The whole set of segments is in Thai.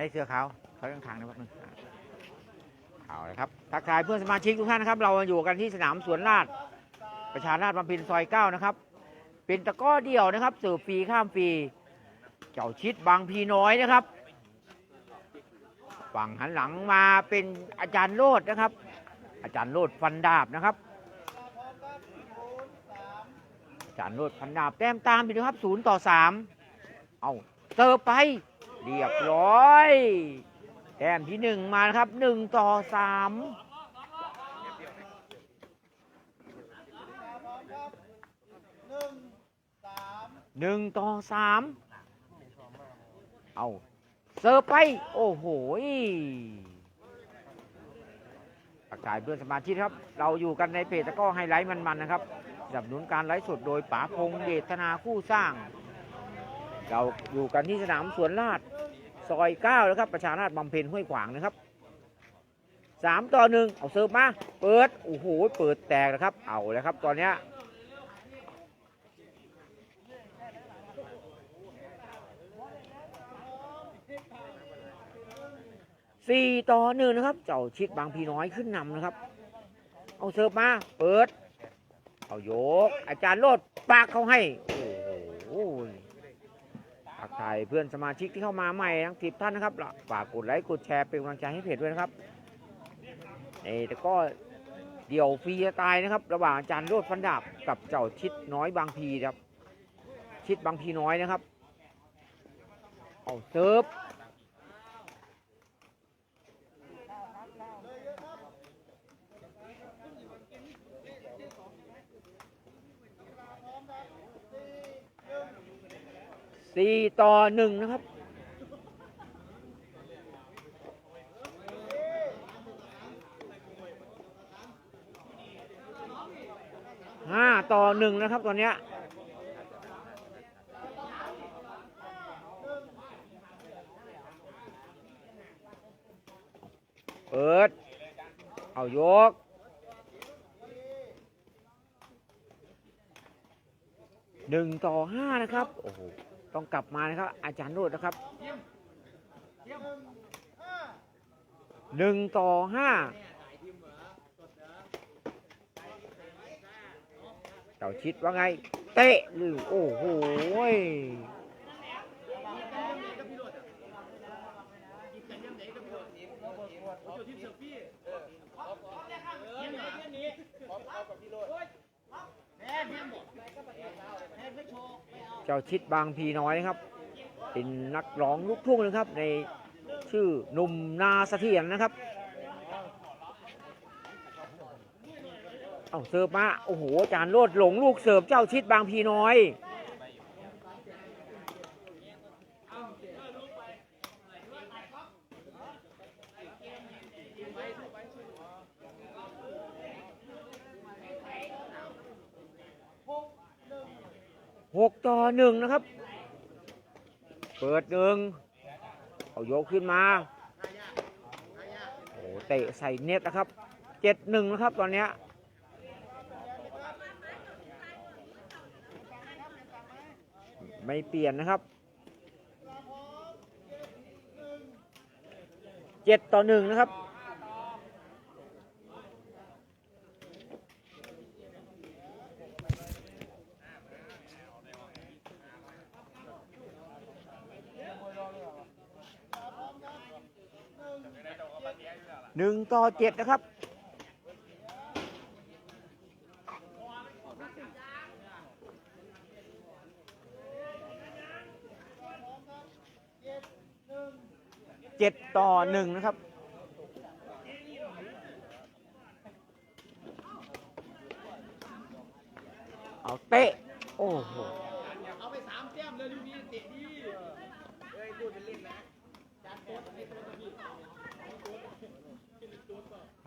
ช้เสื้อขาวเขาข้างทางนะครับนึงเอาเลยครับทักทายเพื่อนสมาชิกทุกท่านนะครับ เราอยู่กันที่สนามสวนลาดประชาราษฎร์บำเพ็ญซอยเก้านะครับ เป็นตะก้อเดี่ยวนะครับสิร์ฟฟรีข้ามฟรีเจ้าชิดบางพีน้อยนะครับ ฝั่งหันหลังมาเป็นอาจารย์โลดนะครับ อาจารย์โลดฟันดาบนะครับอาจารย์โลดฟันดาบแต้มตามไปดูครับศูนย์ต่อสามเอาเติร์ไป เรียบร้อย แต้มที่หนึ่งมาครับหนึ่งต่อสามหนึ่งต่อสามเอาเสิร์ฟไป โอ้โหประกาศเพื่อนสมาชิกครับ เราอยู่กันในเพจตะก้อไฮไลท์มันๆนะครับสนับสนุนการไลฟ์สดโดยป๋าพงษ์เดชนาคู่สร้าง เราอยู่กันที่สนามสวนลาดซอยเก้าแล้วครับ ประชาราษฎร์บำเพ็ญห้วยขวางนะครับสามต่อหนึ่งเอาเสิร์ฟมา เปิด โอ้โห เปิดแตกนะครับ เอาแล้วครับ ตอนเนี้ยสี่ต่อหนึ่งนะครับ เจ้าชิดบางพีน้อยขึ้นนำนะครับ เอาเสิร์ฟมา เปิด เอาโยก อาจารย์โลดปากเขาให้ โอ้โห ทักทายเพื่อนสมาชิกที่เข้ามาใหม่ทั้งสิบท่านนะครับฝากกดไลค์กดแชร์เป็นกำลังใจให้เพจด้วยนะครับเอแต่ก็เดี่ยวฟรีจะตายนะครับ ระหว่างอาจารย์โรดฟันดาบกับเจ้าชิดน้อยบางพีครับ ชิดบางพีน้อยนะครับ เอาเซิร์ฟ สี่ต่อหนึ่งนะครับ ห้าต่อหนึ่งนะครับตอนเนี้ยเปิด เอายก หนึ่งต่อห้านะครับ โอ้โห ต้องกลับมานะครับ อาจารย์โรดนะครับหนึ่งต่อห้าเจ้าชิดว่าไง เตะหรือโอ้โหย เจ้าชิดบางพีน้อยนะครับ เป็นนักร้องลูกทุ่งนะครับ ในชื่อหนุ่มนาเสถียรนะครับ เอาเสิร์ฟมา โอ้โหอาจารย์โลดหลงลูกเสิร์ฟเจ้าชิดบางพีน้อย หกต่อหนึ่งนะครับ เปิดหนึ่งเอายกขึ้นมาโอ้เตะใส่เน็ตนะครับเจ็ดหนึ่งนะครับตอนเนี้ยไม่เปลี่ยนนะครับเจ็ดต่อหนึ่งนะครับ หนึ่งต่อเจ็ดนะครับ เจ็ดต่อหนึ่งนะครับ เอาเตะ โอ้โห เอาไปสามแต้มเลยลูกนี้เตะดีเฮ้ยพูดเป็นเล่นนะจานโต๊ดไม่โต๊ดนะพี่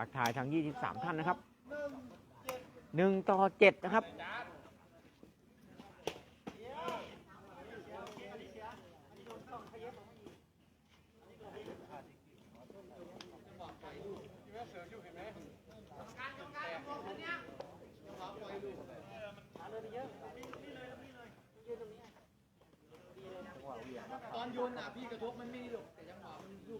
ทักทายทั้ง 23 ท่านนะครับ 1 ต่อ 7 นะครับ ตอนโยนอะพี่กระทบมันไม่ด้หรอกแต่จังหวะมันลู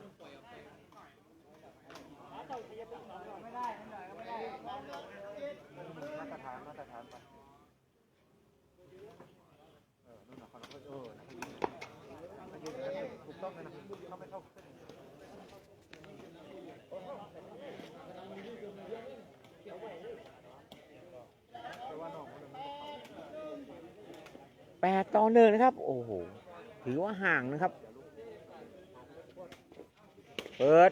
แปดต่อหนึ่งนะครับ โอ้โห ถือว่าห่างนะครับ เปิด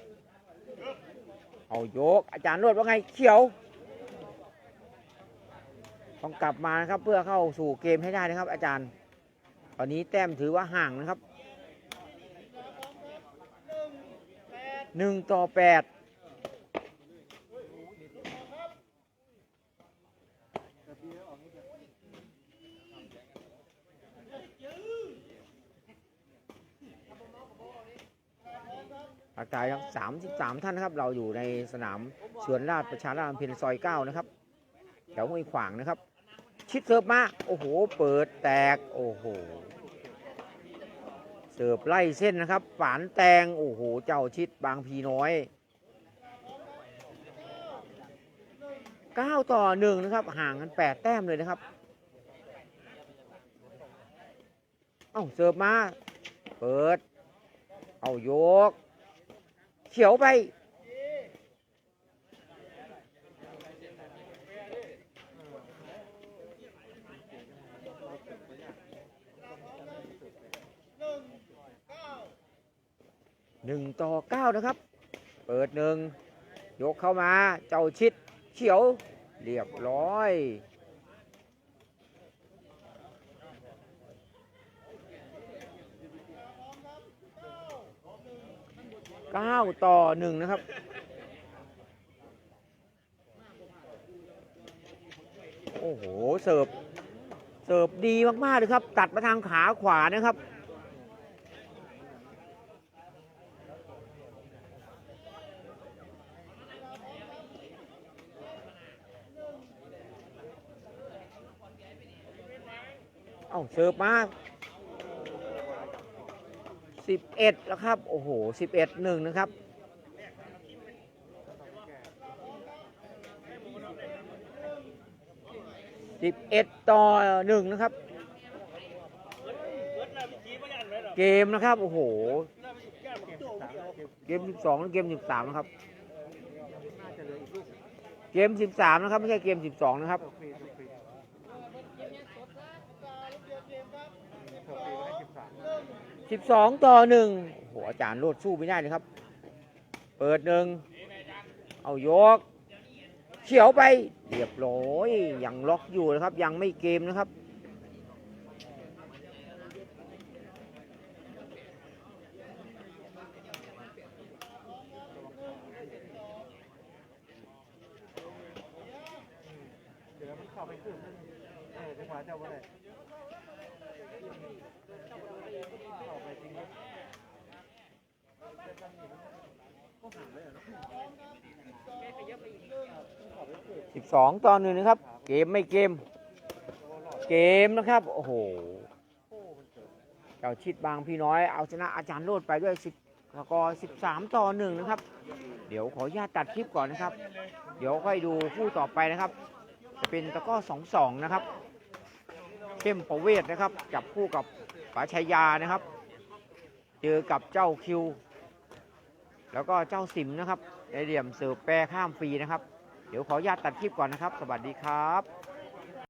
เอาโยก อาจารย์รวดว่าไงเขียว ต้องกลับมานะครับ เพื่อเข้าสู่เกมให้ได้นะครับ อาจารย์ ตอนนี้แต้มถือว่าห่างนะครับ หนึ่งต่อแปดอากาศครับสามสิบสามท่านนะครับ เราอยู่ในสนามสวนราชประชาราชเพ็ญซอยเก้านะครับแถวห้วยขวางนะครับ ชิดเสิร์ฟมา โอ้โห เปิดแตก โอ้โห สิร์ฟไล่เส้นนะครับ ฝานแตง โอ้โห เจ้าชิดบางพีน้อย 9 ต่อ 1 นะครับ ห่างกัน 8 แต้มเลยนะครับ เอ้า เสิร์ฟมา เปิด เอาโยก เขียวไป หนึ่งต่อเก้านะครับ เปิดหนึ่งยกเข้ามาเจ้าชิดเขียว เรียบร้อยเก้าต่อหนึ่งนะครับโอ้โห เสิร์ฟ เสิร์ฟดีมาก ๆ เลยครับ ตัดมาทางขาขวานะครับ เอ้าเสิร์ฟมาสิบเอ็ดแล้วครับ โอ้โหสิบเอ็ดหนึ่งนะครับ สิบเอ็ดต่อหนึ่งนะครับ เกมนะครับ โอ้โห เกมสิบสองเกมสิบสามนะครับ เกมสิบสามนะครับ ไม่ใช่เกมสิบสองนะครับ สิบสองต่อหนึ่งโอ้โหอาจารย์โลดสู้ไม่ได้เลยครับ เปิดหนึ่งเอายกเขียวไปเรียบร้อยยังล็อกอยู่นะครับ ยังไม่เกมนะครับ เดี๋ยวมันเข้าไปขึ้นเออจังหวะเจ้าว่าไงเข้าไปจริงครับ สิบสองต่อหนึ่งนะครับ เกมไม่เกม เกมนะครับ โอ้โหเจ้าชิดบางพี่น้อยเอาชนะอาจารย์โลดไปด้วยสิบสกอร์สิบสามต่อหนึ่งนะครับ เดี๋ยวขออนุญาตตัดคลิปก่อนนะครับ เดี๋ยวค่อยดูคู่ต่อไปนะครับ จะเป็นตะก้อสองสองนะครับเข้มประเวศนะครับ จับคู่กับป๋าชัยยานะครับ เจอกับเจ้าคิว แล้วก็เจ้าสิมนะครับในเหลี่ยมเสิร์ฟแปรข้ามฟรีนะครับ เดี๋ยวขออนุญาตตัดคลิปก่อนนะครับ สวัสดีครับ